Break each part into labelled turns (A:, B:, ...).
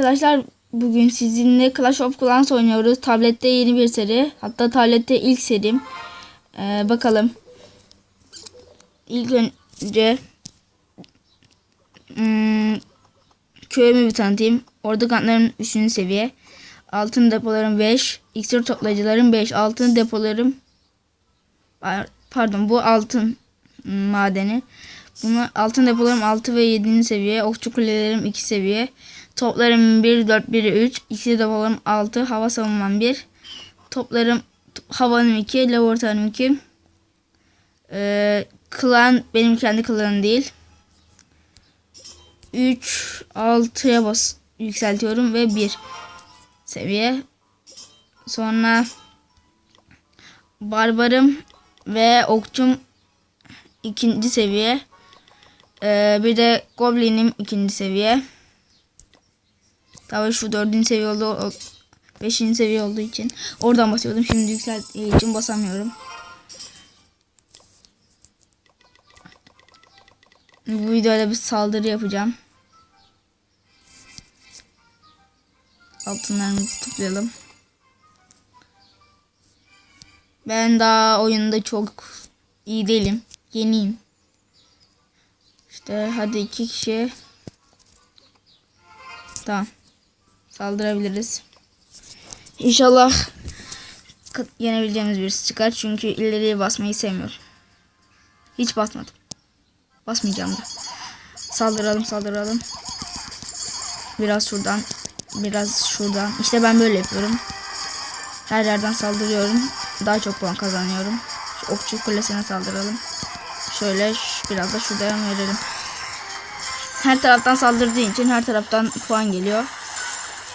A: Arkadaşlar bugün sizinle Clash of Clans oynuyoruz. Tablette yeni bir seri. Hatta tablette ilk serim. Ee, bakalım. İlk önce hmm, köyümü bir tanıtayım. Ordu katlarım 3. seviye. Altın depolarım 5. İksir toplayıcılarım 5. Altın depolarım Par- pardon bu altın madeni. Bunu altın depolarım 6 ve 7. seviye. Okçu kulelerim 2 seviye. Toplarım 1, 4, 1, 3. İkisi depolarım 6. Hava savunmam 1. Toplarım havanım 2. Laboratuvarım 2. Ee, klan benim kendi klanım değil. 3, 6'ya bas yükseltiyorum ve 1 seviye. Sonra barbarım ve okçum ikinci seviye. Ee, bir de goblinim ikinci seviye. Tabii şu dördüncü seviye oldu. Beşinci seviye olduğu için. Oradan basıyordum. Şimdi yükselttiği için basamıyorum. Bu videoda bir saldırı yapacağım. Altınlarımızı toplayalım. Ben daha oyunda çok iyi değilim. Yeniyim. İşte hadi iki kişi. Tamam. Saldırabiliriz. İnşallah yenebileceğimiz birisi çıkar. Çünkü ileriye basmayı sevmiyorum. Hiç basmadım. Basmayacağım da. Saldıralım saldıralım. Biraz şuradan. Biraz şuradan. İşte ben böyle yapıyorum. Her yerden saldırıyorum. Daha çok puan kazanıyorum. Şu okçu kulesine saldıralım. Şöyle biraz da şuradan verelim. Her taraftan saldırdığı için her taraftan puan geliyor.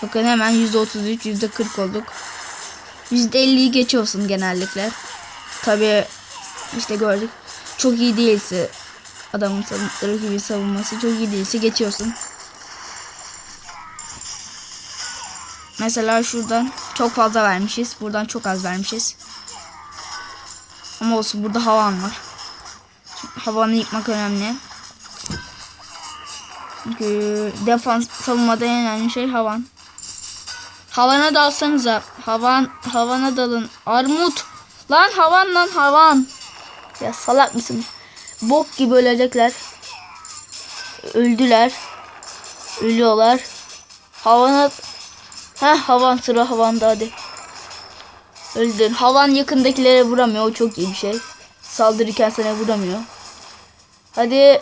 A: Bakın hemen %33, %40 olduk. %50'yi geçiyorsun genellikle. Tabi işte gördük. Çok iyi değilse adamın savun- savunması çok iyi değilse geçiyorsun. Mesela şuradan çok fazla vermişiz. Buradan çok az vermişiz. Ama olsun burada havan var. Havanı yıkmak önemli. Çünkü defans savunmada en önemli şey havan. Havana dalsanıza. Havan havana dalın. Armut. Lan havan lan havan. Ya salak mısın? Bok gibi ölecekler. Öldüler. Ölüyorlar. Havana Ha havan sıra havanda hadi. Öldün. Havan yakındakilere vuramıyor. O çok iyi bir şey. Saldırırken sana vuramıyor. Hadi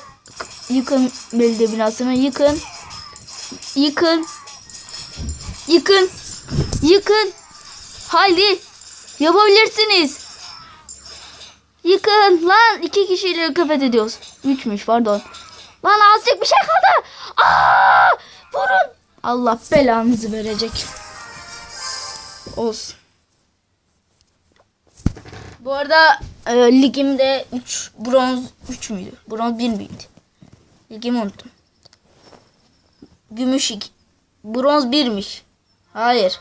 A: yıkın belediye binasını. Yıkın. Yıkın. Yıkın. Yıkın. Haydi. Yapabilirsiniz. Yıkın. Lan iki kişiyle köpet ediyoruz. Üçmüş pardon. Lan azıcık bir şey kaldı. Aa! Vurun. Allah belanızı verecek. Olsun. Bu arada e, ligimde 3 bronz 3 müydü? Bronz 1 miydi? Ligimi unuttum. Gümüş 2. Bronz 1'miş. Hayır.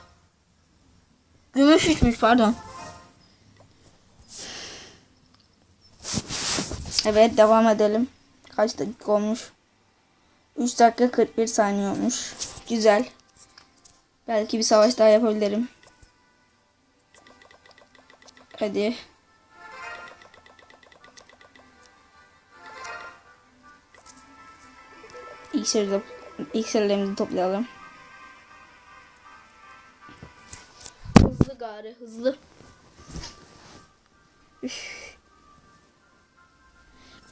A: Gümüş 3'müş pardon. Evet devam edelim. Kaç dakika olmuş? 3 dakika 41 saniye olmuş. Güzel. Belki bir savaş daha yapabilirim. Hadi. İksirleri, iksirlerimizi toplayalım. Gari hızlı. Üf.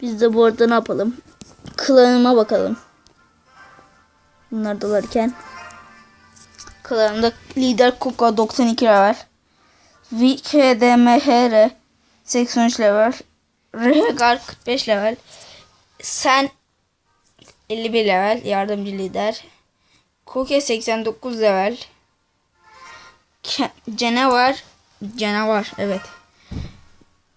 A: Biz de bu arada ne yapalım? Klanıma bakalım. Bunlar dalarken. Klanımda lider Kuka 92 level. VKDMHR 83 level. Rehgar 45 level. Sen 51 level yardımcı lider. Koke 89 level. Canavar Canavar evet.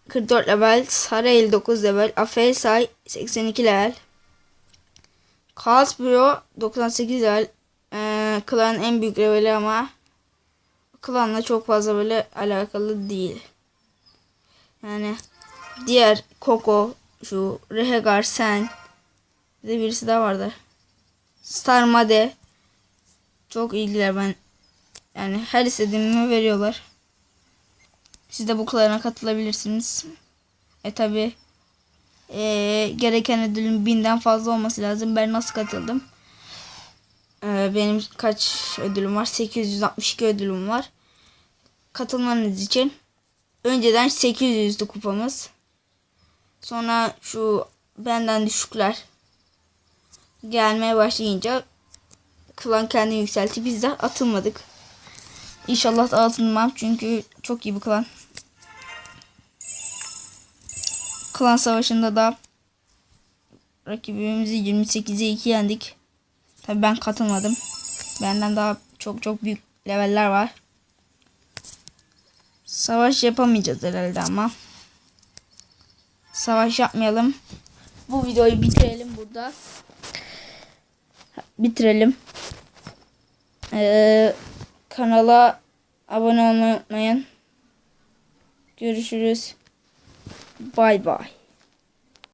A: 44 level. Sara 59 level. Afesay 82 level. Kalsbro 98 level. Ee, klan en büyük leveli ama klanla çok fazla böyle alakalı değil. Yani diğer Koko şu Rehegar sen bir de birisi daha vardı. Star Made Çok ilgiler ben. Yani her istediğimi veriyorlar. Siz de bu klan'a katılabilirsiniz. E tabi gereken ödülün binden fazla olması lazım. Ben nasıl katıldım? E, benim kaç ödülüm var? 862 ödülüm var. Katılmanız için önceden 800'lü kupamız. Sonra şu benden düşükler gelmeye başlayınca klan kendini yükseltti. Biz de atılmadık. İnşallah da atılmam çünkü çok iyi bir klan. Klan savaşında da rakibimizi 28'e 2 yendik. Tabi ben katılmadım. Benden daha çok çok büyük leveller var. Savaş yapamayacağız herhalde ama. Savaş yapmayalım. Bu videoyu bitirelim burada. Bitirelim. Ee, kanala abone olmayı unutmayın. Görüşürüz. Bay bay.